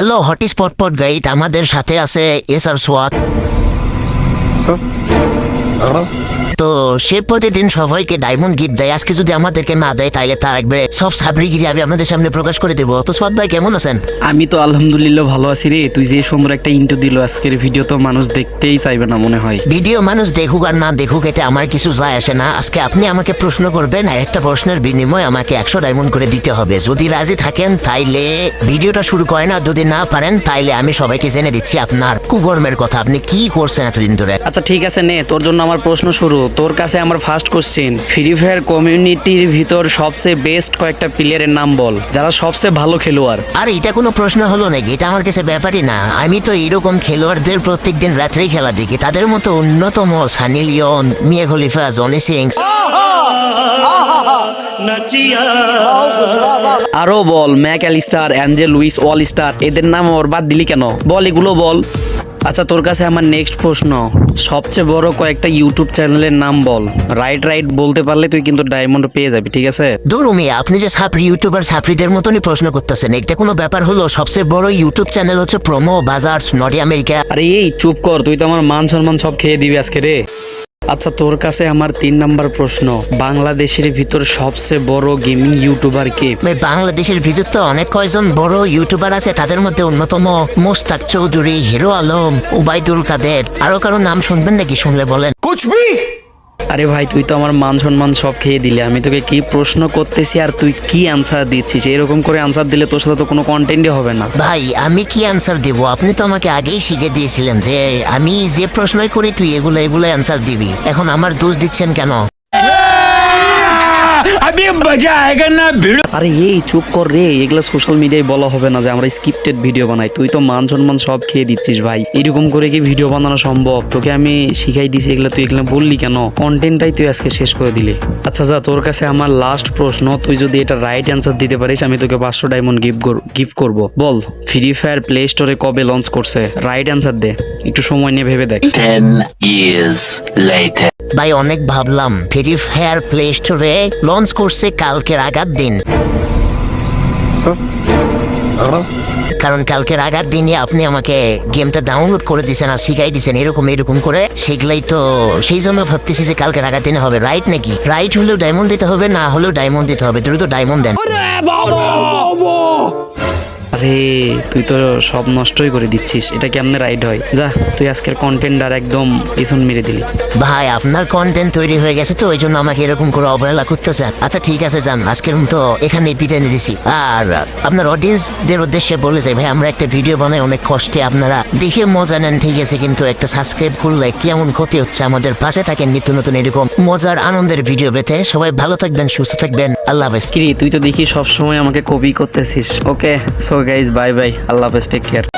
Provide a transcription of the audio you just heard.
Hello hot spot pot guide আমাদের সাথে আছে এস আর সোয়াত তো সে প্রতিদিন সবাইকে ডায়মন্ড গিফট দেয়। আজকে যদি আমাদেরকে না দেয় তাহলে তার একবারে সব সাবরিগিরি আমি আপনাদের সামনে প্রকাশ করে দেবো। তো সোয়াত ভাই কেমন আছেন? আমি তো আলহামদুলিল্লাহ ভালো আছি রে। তুই যে সুন্দর একটা ইন্টু দিল আজকের ভিডিও তো মানুষ দেখতেই চাইবে না মনে হয়। ভিডিও মানুষ দেখুক আর না দেখুক এতে আমার কিছু যায় আসে না। আজকে আপনি আমাকে প্রশ্ন করবেন আর একটা প্রশ্নের বিনিময়ে আমাকে একশো ডায়মন্ড করে দিতে হবে। যদি রাজি থাকেন তাইলে ভিডিওটা শুরু করেন আর যদি না পারেন তাইলে আমি সবাইকে জেনে দিচ্ছি আপনার কুকর্মের কথা। আপনি কি করছেন এতদিন ধরে? আচ্ছা ঠিক আছে নে। তোর জন্য আমার প্রশ্ন শুরু। তোর কাছে আমার ফার্স্ট কোশ্চেন ফ্রি ফায়ার কমিউনিটির ভিতর সবচেয়ে বেস্ট কয়েকটা প্লেয়ারের নাম বল যারা সবচেয়ে ভালো খেলোয়াড়? আর এটা কোনো প্রশ্ন হলো নাকি? এটা আমার কাছে ব্যাপারই না। আমি তো এরকম খেলোয়াড়দের প্রত্যেকদিন রাত্রেই খেলা দেখি। তাদের মতো অন্যতম Sunny Leone Mia Khalifa Johnny Sins আরও বল ম্যাক অ্যালিস্টার অ্যাঞ্জেল লুইস ওয়াল স্টার এদের নাম ওর বাদ দিলি কেন? বল এগুলো বল। আচ্ছা তোর কাছে আমার নেক্সট প্রশ্ন। সবচেয়ে বড় কয়েকটা ইউটিউব চ্যানেলের নাম বল। রাইট রাইট বলতে পারলে তুই কিন্তু ডায়মন্ড পেয়ে যাবি ঠিক আছে? দূর মিয়া আপনি যে সাপরি ইউটিউবার সাপড়িদের মতনই প্রশ্ন করতেছেন এটা কোনো ব্যাপার হলো? সবচেয়ে বড় ইউটিউব চ্যানেল হচ্ছে প্রোমো বাজার নর্থ আমেরিকা আরে এই চুপ কর তুই তো আমার মান সম্মান সব খেয়ে দিবি আজকে রে। আচ্ছা তোর কাছে আমার তিন নাম্বার প্রশ্ন। বাংলাদেশের ভিতর সবচেয়ে বড় গেমিং ইউটিউবার কে? বাংলাদেশের ভিতর তো অনেক কয়জন বড় ইউটিউবার আছে তাদের মধ্যে অন্যতম মোস্তাক চৌধুরী হিরো আলম উবাইদুল কাদের। আরও কারও নাম শুনবেন নাকি? শুনলে বলেন। আরে ভাই, তুই তো আমার মান সম্মান সব খেয়ে দিলে। আমি তোকে কি প্রশ্ন করতেছি আর তুই কি আনসার দিচ্ছিস? এরকম করে আনসার দিলে তোর সাথে তো কোনো কন্টেন্টই হবে না। ভাই, আমি কি আনসার দিব? আপনি তো আমাকে আগেই শিখে দিয়েছিলেন যে, আমি যে প্রশ্নই করি, তুই এগুলো এগুলো আনসার দিবি। এখন আমার দোষ দিচ্ছেন কেন? আরে এই চুপ কর রে এগুলো সোশ্যাল মিডিয়ায় বলা হবে না যে আমরা স্ক্রিপ্টেড ভিডিও বানাই। তুই তো মান সম্মান সব খেয়ে দিচ্ছিস ভাই। এরকম করে কি ভিডিও বানানো সম্ভব? তোকে আমি শিখাই দিছি এগুলো তুই এগুলো বললি কেন? কন্টেন্টটাই তুই আজকে শেষ করে দিলি। আচ্ছা যা তোর কাছে আমার লাস্ট প্রশ্ন তুই যদি এটা রাইট অ্যান্সার দিতে পারিস আমি তোকে পাঁচশো ডায়মন্ড গিফট গিফট করব। বল ফ্রি ফায়ার প্লে স্টোরে কবে লঞ্চ করছে? রাইট অ্যান্সার দে। একটু সময় নিয়ে ভেবে দেখ। Ten years later. ভাই অনেক ভাবলাম। ফ্রি ফায়ার প্লে স্টোরে লঞ্চ করছে কালকের আগার দিন। কারণ কালকের আগার দিনে আপনি আমাকে গেমটা ডাউনলোড করে দিয়েছেন আর শিখাই দিয়েছেন এরকম এরকম করে। সেগুলাই তো সেই জন্য ভাবতেছি যে কালকের আগার দিনে হবে রাইট নাকি? রাইট হলেও ডায়মন্ড দিতে হবে না হলেও ডায়মন্ড দিতে হবে দ্রুত ডায়মন্ড দেন। আরে তুই তো সব নষ্টই করে দিচ্ছিস। এটা কেমনে রাইড হয়? যা তুই আজকের কন্টেন্ট আর একদম পিছন মেরে দিলি। ভাই আপনার কন্টেন্ট তৈরি হয়ে গেছে তো ওই জন্য আমাকে এরকম করে অবহেলা করতেছেন আচ্ছা ঠিক আছে যান আজকের মতো এখানে পিটাই নিয়ে দিছি আর আপনার অডিয়েন্সদের উদ্দেশ্যে বলে যাই ভাই আমরা একটা ভিডিও বানাই অনেক কষ্টে আপনারা দেখে মজা নেন ঠিক আছে কিন্তু একটা সাবস্ক্রাইব করলে কেমন ক্ষতি হচ্ছে আমাদের পাশে থাকেন নিত্য নতুন এরকম মজার আনন্দের ভিডিও পেতে। সবাই ভালো থাকবেন সুস্থ থাকবেন। আল্লাহ হাফেজ। কিরি তুই তো দেখি সব সময় আমাকে কপি করতেছিস okay so guys bye bye আল্লাহ হাফেজ টেক কেয়ার